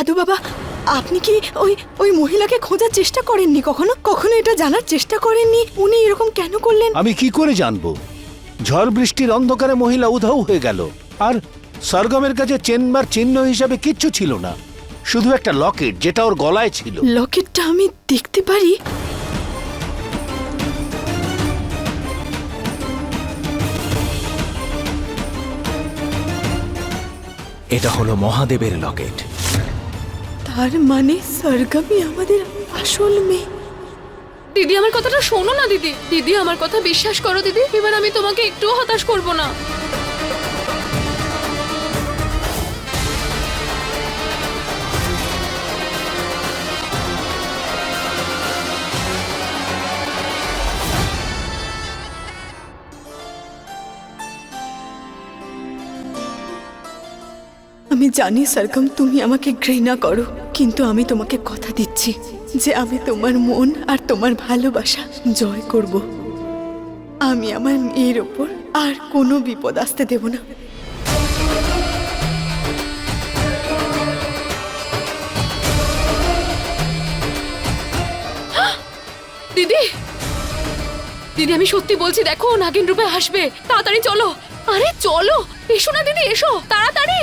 সাধু বাবা আপনি কি ওই ওই মহিলাকে খোঁজার চেষ্টা করেননি কখনো? কখনো এটা জানার চেষ্টা করেননি? উনি এরকম কেন করলেন? আমি কি করে জানব? ঝড় বৃষ্টির অন্ধকারে মহিলা উধাও হয়ে গেল। আর সরগমের কাছে চেনবার চিহ্ন হিসাবে কিচ্ছু ছিল না। শুধু একটা লকেট যেটা ওর গলায় ছিল। লকেটটা আমি দেখতে পারি। এটা হলো মহাদেবের লকেট। তার মানে সরগামি আমাদের আসল মেয়ে। দিদি, আমার কথাটা শোনো না, দিদি। দিদি, আমার কথা বিশ্বাস করো, দিদি। এবার আমি তোমাকে একটুও হতাশ করব না। আমি জানি, সরগম, তুমি আমাকে ঘৃণা করো, কিন্তু আমি তোমাকে কথা দিচ্ছি যে আমি তোমার মন আর তোমার ভালোবাসা জয় করব। আমি আমার মেয়ের ওপর আর কোনো বিপদ আসতে দেব না। দিদি! দিদি, আমি সত্যি বলছি, দেখো, নাগিন রূপে আসবে তাড়াতাড়ি চলো। আরে, চলো! এসো না, দিদি, এসো, তাড়াতাড়ি!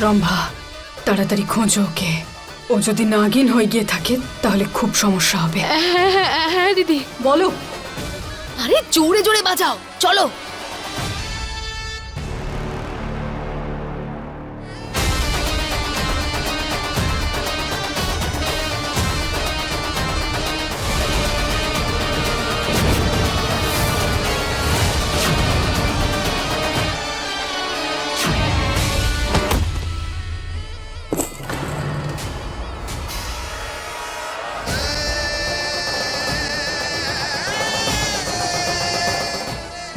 রম্ভা তাড়াতাড়ি খোঁজো ওকে। ও যদি নাগিন হয়ে গিয়ে থাকে তাহলে খুব সমস্যা হবে। হ্যাঁ হ্যাঁ হ্যাঁ, হ্যাঁ দিদি। বলো। আরে জোরে জোরে বাজাও। চলো।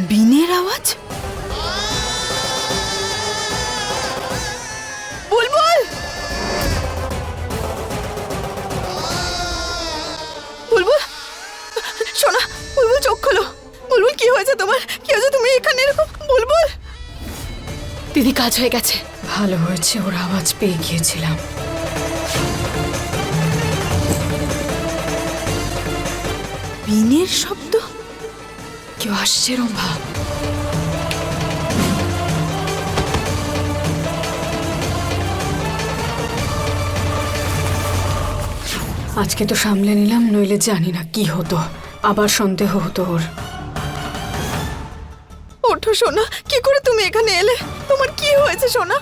বিনের আওয়াজ? বুলবুল! বুলবুল! শোনা বুলবুল চোখ খোলো। বুলবুল কি হয়েছে তোমার? কি হয়েছে তুমি এখানে এরকম? বুলবুল! দিদি কাজ হয়ে গেছে। ভালো হয়েছে ওর আওয়াজ পেয়ে গিয়েছিলাম। বিনের শব্দ কেউ আজকে তো সামলে নিলাম নইলে জানি না কি হতো আবার সন্দেহ হতো ওর ওঠো সোনা কি করে তুমি এখানে এলে তোমার কি হয়েছে সোনা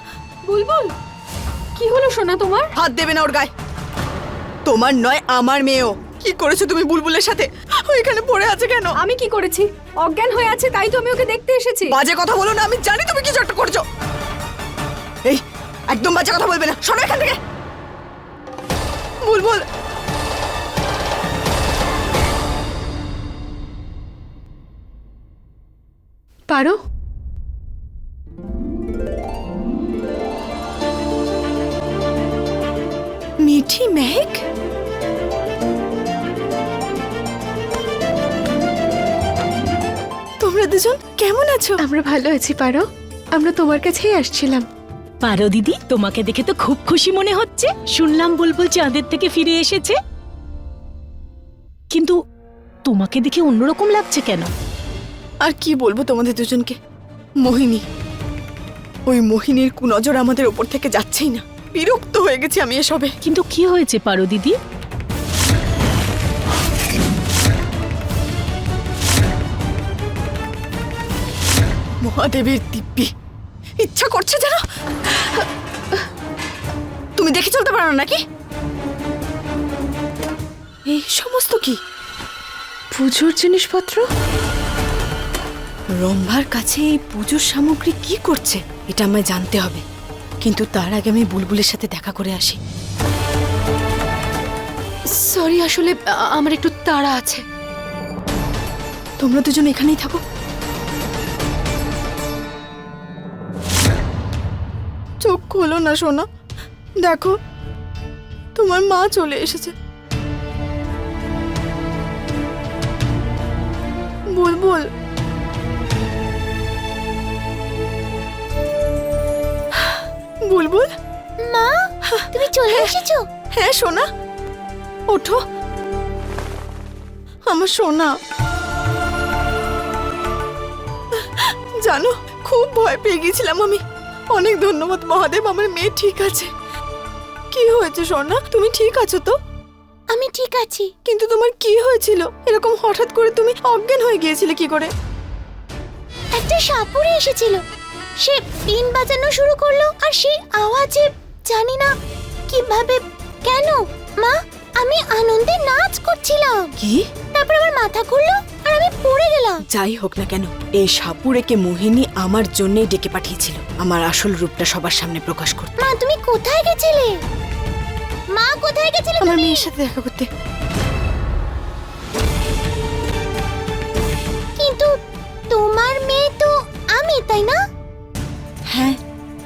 বুলবুল কি হলো সোনা তোমার হাত দেবে না ওর গায়ে তোমার নয় আমার মেয়েও কি করেছ তুমি বুলবুলের সাথে? ও এখানে পড়ে আছে কেন? আমি কি করেছি? অজ্ঞান হয়ে আছে তাই তো আমি ওকে দেখতে এসেছি। বাজে কথা বলো না আমি জানি তুমি কিছু একটা করছ। এই একদম বাজে কথা বলবে না শোনো এখান থেকে। বুলবুল। পারো? মিঠি মেঘ দুজন? কেমন আছো? আমরা ভালো আছি পারো। আমরা তোমার কাছেই আসছিলাম। পারো দিদি তোমাকে দেখে তো খুব খুশি মনে হচ্ছে। শুনলাম বুলবুল চাঁদের থেকে ফিরে এসেছে। কিন্তু তোমাকে দেখে অন্যরকম লাগছে কেন? আর কি বলব তোমাদের দুজনকে? মোহিনী। ওই মোহিনীর কুনজর আমাদের ওপর থেকে যাচ্ছেই না। বিরক্ত হয়ে গেছি আমি এসবে। কিন্তু কি হয়েছে পারো দিদি? মহাদেবের দিব্যি। ইচ্ছা করছে যেন তুমি দেখে চলতে পারো নাকি? এই সমস্ত কি? পুজোর জিনিসপত্র? রম্ভার কাছে এই পুজোর সামগ্রী কি করছে, এটা আমায় জানতে হবে। কিন্তু তার আগে আমি বুলবুলের সাথে দেখা করে আসি। সরি, আসলে আমার একটু তাড়া আছে। তোমরা দুজন এখানেই থাকো। খোলো না সোনা। দেখো তোমার মা চলে এসেছে। বুলবুল বুলবুল মা তুমি চলে এসেছ? হ্যাঁ সোনা। ওঠো। আমার সোনা। জানো খুব ভয় পেয়ে গেছিলাম আমি। অনেক ধন্যবাদ মহাদেব। আমার মেয়ে ঠিক আছে। কি হয়েছে সোনা তুমি ঠিক আছো তো? আমি ঠিক আছি। কিন্তু তোমার কি হয়েছিল? এরকম হঠাৎ করে তুমি অজ্ঞান হয়ে গিয়েছিলে কি করে? একটা সাপুরে এসেছিল। সে পিন বাজানো শুরু করল আর সেই আওয়াজে জানি না কীভাবে কেন? মা? আমি আনন্দে নাচ করছিলাম। কি? তারপর আমার মাথা ঘুরলো আর আমি পড়ে গেলাম। যাই হোক না কেন এই সাপুরেকে মোহিনী আমার জন্যই ডেকে পাঠিয়েছিল। আমার আসল রূপটা সবার সামনে প্রকাশ করতে। মা তুমি কোথায় গেছিলে? মা কোথায় গেছিলে আমার তুমি? মেয়ের সাথে দেখা করতে। কিন্তু তোমার মেয়ে তো আমি তাই না? হ্যাঁ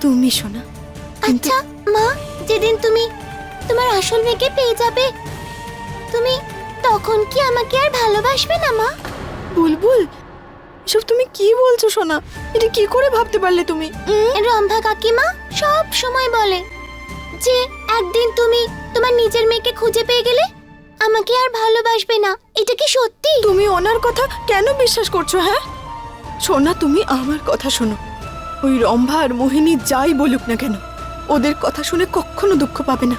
তুমি শোনা। আচ্ছা মা যেদিন তুমি তোমার আসল মেয়েকে পেয়ে যাবে। তুমি তখন কি আমাকে আর ভালোবাসবে না মা? বুলবুল সব তুমি কি বলছো সোনা? এটা কি করে ভাবতে পারলে তুমি? রম্ভা কাকিমা সব সময় বলে যে একদিন তুমি তোমার নিজের মেয়েকে খুঁজে পেয়ে গেলে আমাকে আর ভালোবাসবে না। এটা কি সত্যি? তুমি ওনার কথা কেন বিশ্বাস করছ হ্যাঁ? সোনা তুমি আমার কথা শোনো। ওই রম্ভা আর মোহিনী যাই বলুক না কেন ওদের কথা শুনে কখনো দুঃখ পাবে না।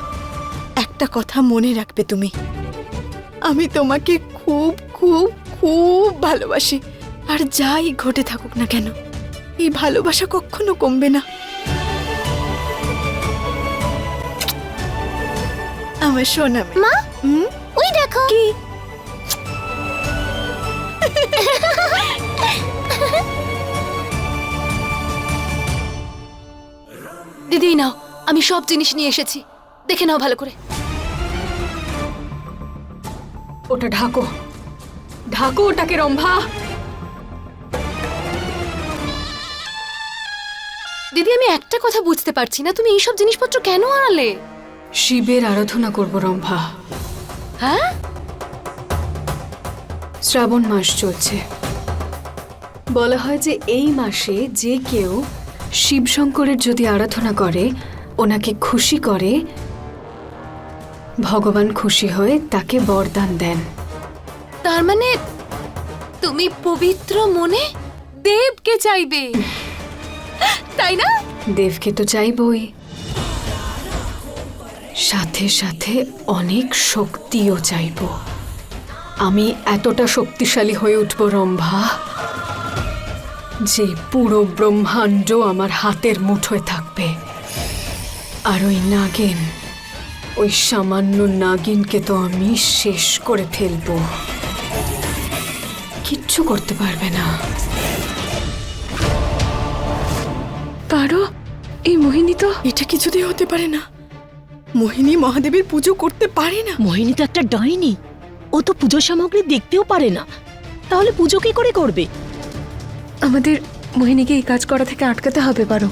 একটা কথা মনে রাখবে তুমি। আমি তোমাকে খুব খুব খুব ভালোবাসি। আর যাই ঘটে থাকুক না কেন এই ভালোবাসা কখনো কমবে না। আমার সোনা মা? হুম? ওই দেখো। কি? দিদি নাও আমি সব জিনিস নিয়ে এসেছি। দেখে নাও ভালো করে। ওটা ঢাকো। ঢাকো ওটাকে রম্ভা। দিদি আমি একটা কথা বুঝতে পারছি না। তুমি এইসব জিনিসপত্র কেন আনালে? শিবের আরাধনা করব রম্ভা। হ্যাঁ? শ্রাবণ মাস চলছে। বলা হয় যে এই মাসে যে কেউ শিবশঙ্করের যদি আরাধনা করে ওনাকে খুশি করে ভগবান খুশি হয়ে তাকে বরদান দেন। তার মানে তুমি পবিত্র মনে দেবকে চাইবে? তাই না? দেবকে তো চাইবই। সাথে সাথে অনেক শক্তিও চাইব। আমি এতটা শক্তিশালী হয়ে উঠব রম্ভা যে পুরো ব্রহ্মাণ্ড আমার হাতের মুঠোয় থাকবে। আর ওই নাগিন ওই সামান্য নাগিনকে তো আমি শেষ করে ফেলব। কিচ্ছু করতে পারবে না। পারো? এই মোহিনী তো? এটা কিছুতেই হতে পারে না। মোহিনী মহাদেবের পুজো করতে পারে না। মোহিনী তো একটা ডাইনি। ও তো পুজো সামগ্রী দেখতেও পারে না। তাহলে পুজো কি করে করবে? আমাদের মোহিনীকে এই কাজ করা থেকে আটকাতে হবে পারো।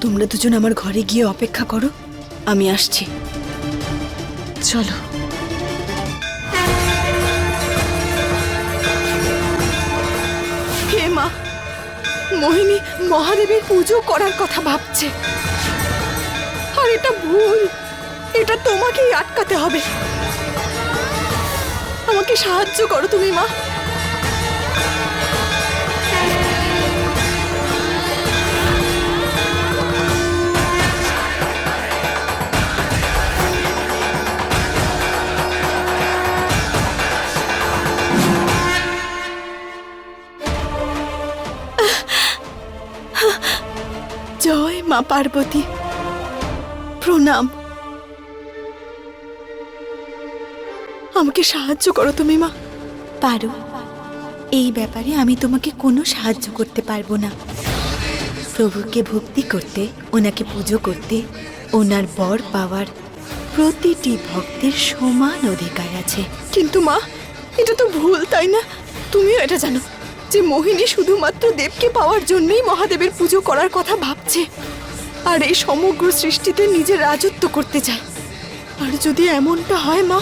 তোমরা দুজন আমার ঘরে গিয়ে অপেক্ষা করো। আমি আসছি। চলো। হে মা, মোহিনী মহাদেবের পুজো করার কথা ভাবছে। আর এটা ভুল, এটা তোমাকেই আটকাতে হবে। আমাকে সাহায্য করো তুমি মা। মা পার্বতী প্রণাম। আমাকে সাহায্য করো তুমি মা। পারো। এই ব্যাপারে আমি তোমাকে কোনো সাহায্য করতে পারব না। প্রভুকে ভক্তি করতে ওনাকে পুজো করতে ওনার বর পাওয়ার প্রতিটি ভক্তের সমান অধিকার আছে। কিন্তু মা এটা তো ভুল তাই না? তুমিও এটা জানো যে মোহিনী শুধুমাত্র দেবকে পাওয়ার জন্যই মহাদেবের পুজো করার কথা ভাবছে। আর এই সমগ্র সৃষ্টিতে নিজের রাজত্ব করতে চায় আর যদি এমনটা হয়, মা,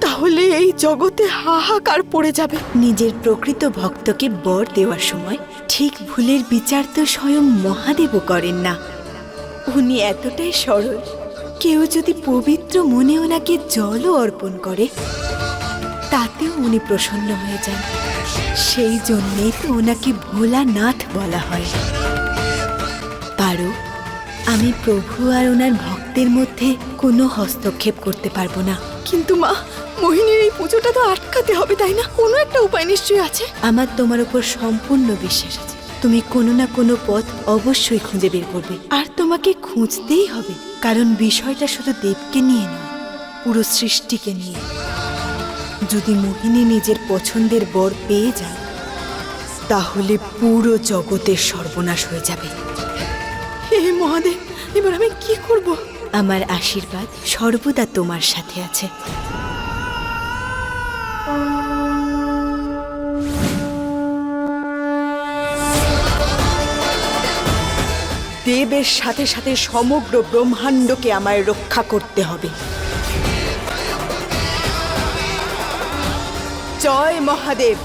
তাহলে এই জগতে হাহাকার পড়ে যাবে। নিজের প্রকৃত ভক্তকে বর দেওয়ার সময় ঠিক ভুলের বিচার তো স্বয়ং মহাদেবও করেন না। উনি এতটাই সরল, কেউ যদি পবিত্র মনে ওনাকে জলও অর্পণ করে, তাতেও উনি প্রসন্ন হয়ে যান। সেই জন্যেই তো ওনাকে ভোলানাথ বলা হয়। পারো আমি প্রভু আর ওনার ভক্তের মধ্যে কোনো হস্তক্ষেপ করতে পারব না। কিন্তু মা মোহিনীর এই পুজোটা তো আটকাতে হবে তাই না? কোনো একটা উপায় নিশ্চয়ই আছে। আমার তোমার উপর সম্পূর্ণ বিশ্বাস আছে। তুমি কোনো না কোনো পথ অবশ্যই খুঁজে বের করবে। আর তোমাকে খুঁজতেই হবে কারণ বিষয়টা শুধু দেবকে নিয়ে নয় পুরো সৃষ্টিকে নিয়ে। যদি মোহিনী নিজের পছন্দের বর পেয়ে যায় তাহলে পুরো জগতের সর্বনাশ হয়ে যাবে। হে মহাদেব এবার আমি কি করব? আমার আশীর্বাদ সর্বদা তোমার সাথে আছে। দেবের সাথে সাথে সমগ্র ব্রহ্মাণ্ডকে আমায় রক্ষা করতে হবে। জয় মহাদেব!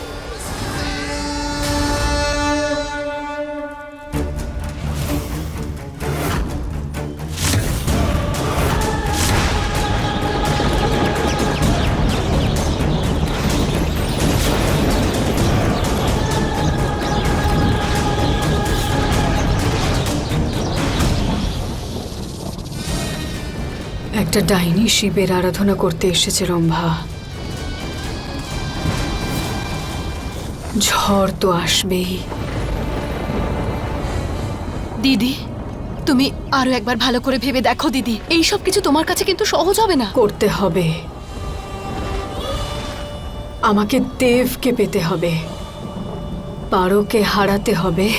একটা ডাইনি শিবের আরাধনা করতে এসেছে রম্ভা। ঝড় তো আসবেই। দিদি তুমি আরও একবার ভালো করে ভেবে দেখো দিদি। এই সব কিছু তোমার কাছে কিন্তু সহজ হবে না। করতে হবে। আমাকে দেবকে পেতে হবে। পারোকে হারাতে হবে।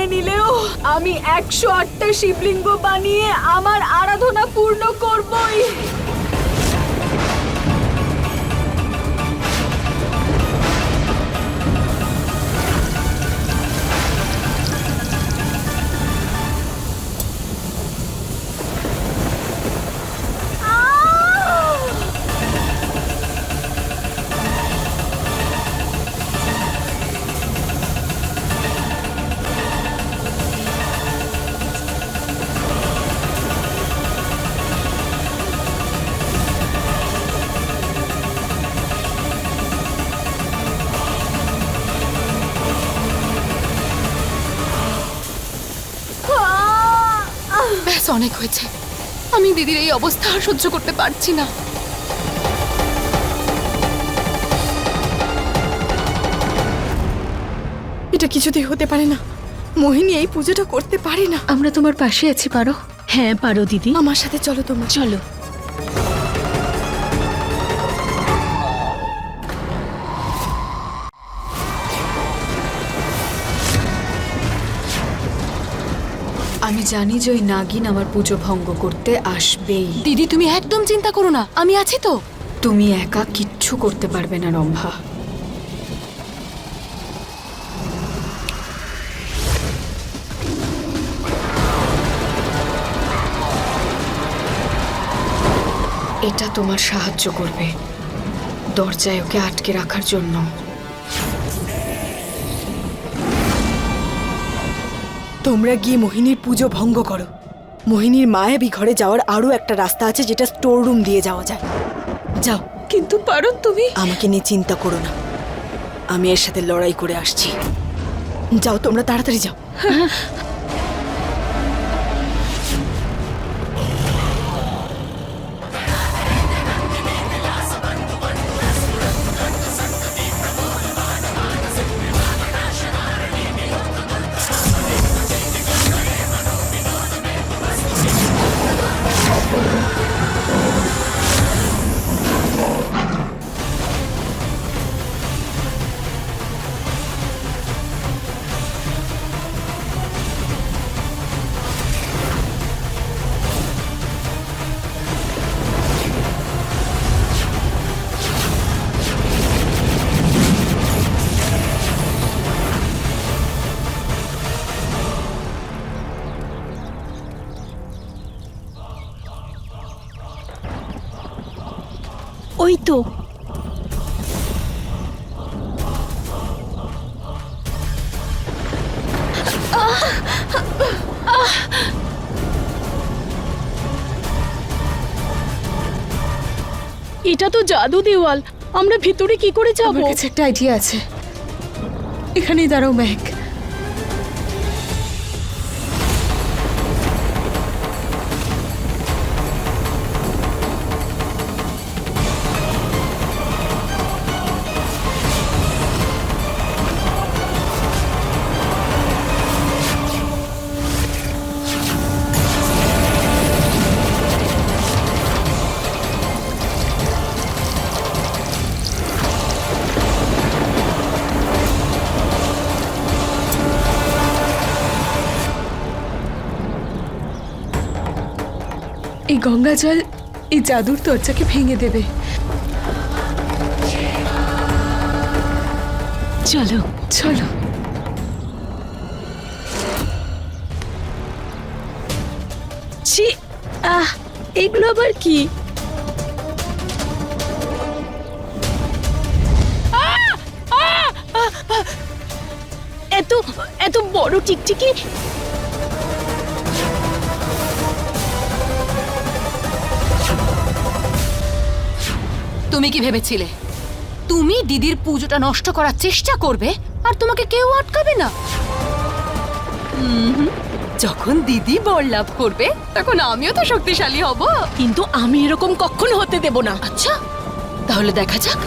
নিয়ে নিলেও আমি একশো আটটা শিবলিঙ্গ বানিয়ে আমার আরাধনা পূর্ণ করবই। অনেক হয়েছে আমি দিদির এই অবস্থা আর সহ্য করতে পারছি না। এটা কিছুতেই হতে পারে না। মোহিনী এই পুজোটা করতে পারে না। আমরা তোমার পাশে আছি পারো। হ্যাঁ পারো দিদি। আমার সাথে চলো তোমার। চলো। আমি জানি যে ওই নাগিন আমার পুজো ভঙ্গ করতে আসবেই। দিদি তুমি একদম চিন্তা করো না আমি আছি তো। তুমি একা কিচ্ছু করতে পারবে না রম্ভা। এটা তোমার সাহায্য করবে। দরজায় ওকে আটকে রাখার জন্য। তোমরা গিয়ে মোহিনীর পুজো ভঙ্গ করো। মোহিনীর মায়াবি ঘরে যাওয়ার আরও একটা রাস্তা আছে যেটা স্টোর রুম দিয়ে যাওয়া যায়। যাও। কিন্তু পারো তুমি। আমাকে নিয়ে চিন্তা করো না। আমি এর সাথে লড়াই করে আসছি। যাও তোমরা তাড়াতাড়ি যাও। জাদু দেওয়াল। আমরা ভিতরে কি করে যাব? একটা আইডিয়া আছে। এখানেই দাঁড়াও ম্যাক গঙ্গা জল এই জাদুর দরজাকে ভেঙে দেবে চলো চলো আহ, এগুলো আবার কি! এত এত বড় টিকটিকি তুমি কি ভেবেছিলে? তুমি দিদির পুজোটা নষ্ট করার চেষ্টা করবে আর তোমাকে কেউ আটকাবে না। হুম, যখন দিদি বর লাভ করবে তখন আমিও তো শক্তিশালী হব। কিন্তু আমি এরকম কখনো হতে দেব না। আচ্ছা তাহলে দেখা যাক।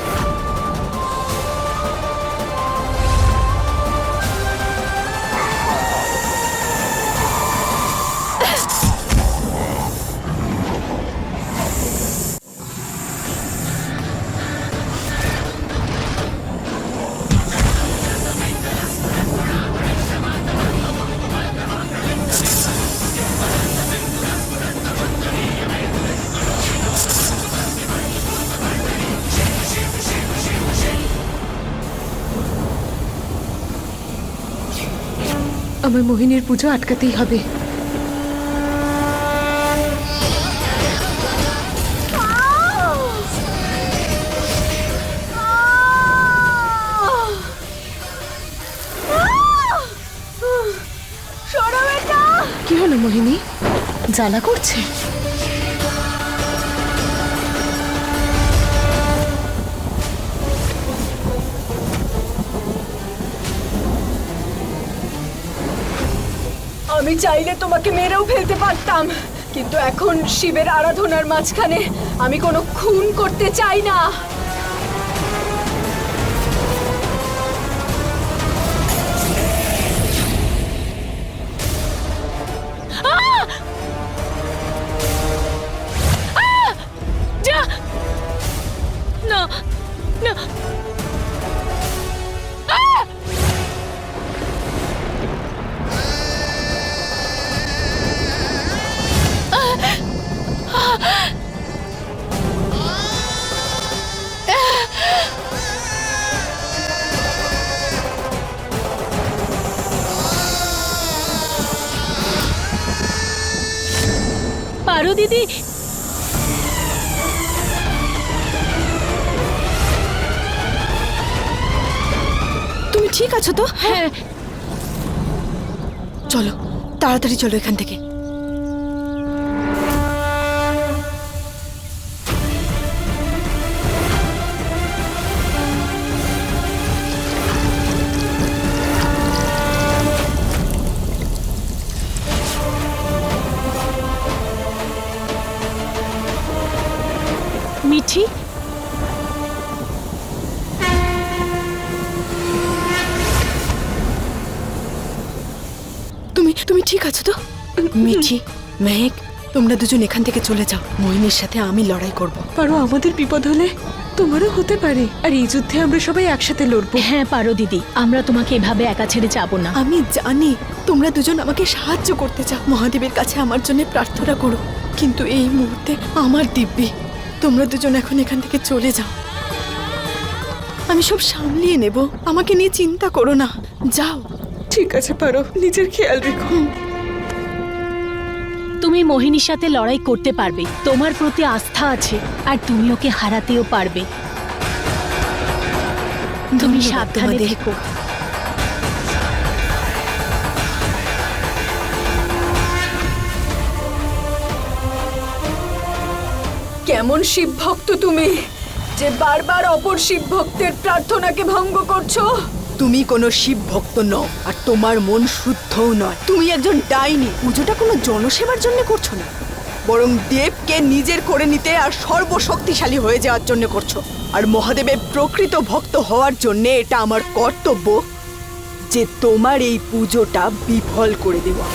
আমার মোহিনীর পুজো আটকাতেই হবে। কি হলো মোহিনী? জ্বালা করছে? আমি চাইলে তোমাকে মেরেও ফেলতে পারতাম। কিন্তু এখন শিবের আরাধনার মাঝখানে আমি কোনো খুন করতে চাই না। ঠিক আছো তো? হ্যাঁ। চলো তাড়াতাড়ি চলো এখান থেকে। মিঠি মেহেক তোমরা দুজন এখান থেকে চলে যাও। মোহিনীর সাথে আমি লড়াই করব। পারো আমাদের বিপদ হলে তোমারও হতে পারে। আর এই যুদ্ধে আমরা সবাই একসাথে লড়বো। হ্যাঁ পারো দিদি। আমরা তোমাকে এভাবে একা ছেড়ে যাব না। আমি জানি তোমরা দুজন আমাকে সাহায্য করতে চাও। মহাদেবের কাছে আমার জন্য প্রার্থনা করো। কিন্তু এই মুহূর্তে আমার দিব্যি। তোমরা দুজন এখন এখান থেকে চলে যাও। আমি সব সামলিয়ে নেব। আমাকে নিয়ে চিন্তা করো না। যাও। ঠিক আছে পারো। নিজের খেয়াল রেখো। তুমি মোহিনীর সাথে লড়াই করতে পারবে। তোমার প্রতি আস্থা আছে আর তুমি ওকে হারাতেও পারবে। তুমি সাবধানে। থেকো। কেমন শিব ভক্ত তুমি যে বারবার অপর শিব ভক্তের প্রার্থনাকে ভঙ্গ করছ? তুমি কোনো শিব ভক্ত নও, আর তোমার মন শুদ্ধও নয়। তুমি একজন ডাইনি, পুজোটা কোনো জনসেবার জন্য করছ না। বরং দেবকে নিজের করে নিতে আর সর্বশক্তিশালী হয়ে যাওয়ার জন্য করছ। আর মহাদেবের প্রকৃত ভক্ত হওয়ার জন্য এটা আমার কর্তব্য যে তোমার এই পুজোটা বিফল করে দেওয়া